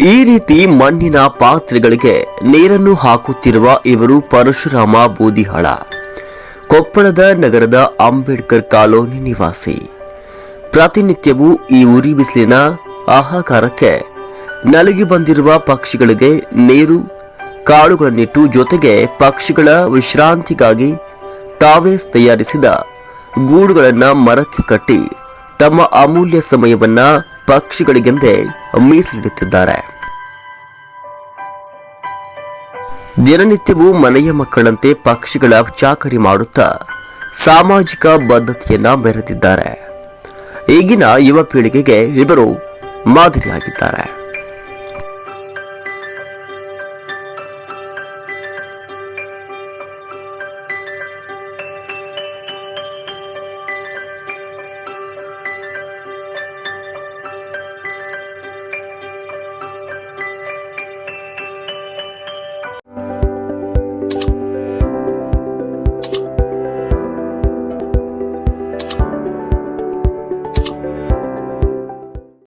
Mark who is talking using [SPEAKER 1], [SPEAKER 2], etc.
[SPEAKER 1] ಈ ರೀತಿ ಮಣ್ಣಿನ ಪಾತ್ರೆಗಳಿಗೆ ನೀರನ್ನು ಹಾಕುತ್ತಿರುವ ಇವರು ಪರಶುರಾಮ ಬೂದಿಹಾಳ, ಕೊಪ್ಪಳದ ನಗರದ ಅಂಬೇಡ್ಕರ್ ಕಾಲೋನಿ ನಿವಾಸಿ. ಪ್ರತಿನಿತ್ಯವೂ ಈ ಉರಿ ಬಿಸಿಲಿನ ಆಹಾಕಾರಕ್ಕೆ ನಲಗಿ ಬಂದಿರುವ ಪಕ್ಷಿಗಳಿಗೆ ನೀರು, ಕಾಳುಗಳನ್ನಿಟ್ಟು ಜೊತೆಗೆ ಪಕ್ಷಿಗಳ ವಿಶ್ರಾಂತಿಗಾಗಿ ತಾವೇ ತಯಾರಿಸಿದ ಗೂಡುಗಳನ್ನು ಮರಕ್ಕೆ ಕಟ್ಟಿ ತಮ್ಮ ಅಮೂಲ್ಯ ಸಮಯವನ್ನ ಪಕ್ಷಿಗಳಿಗೆಂದೇ ಮೀಸಲಿಡುತ್ತಿದ್ದಾರೆ. ದಿನನಿತ್ಯವೂ ಮನೆಯ ಮಕ್ಕಳಂತೆ ಪಕ್ಷಿಗಳ ಚಾಕರಿ ಮಾಡುತ್ತಾ ಸಾಮಾಜಿಕ ಬದ್ಧತೆಯನ್ನ ಮೆರೆದಿದ್ದಾರೆ. ಈಗಿನ ಯುವ ಪೀಳಿಗೆಗೆ ಇವರು ಮಾದರಿಯಾಗಿದ್ದಾರೆ.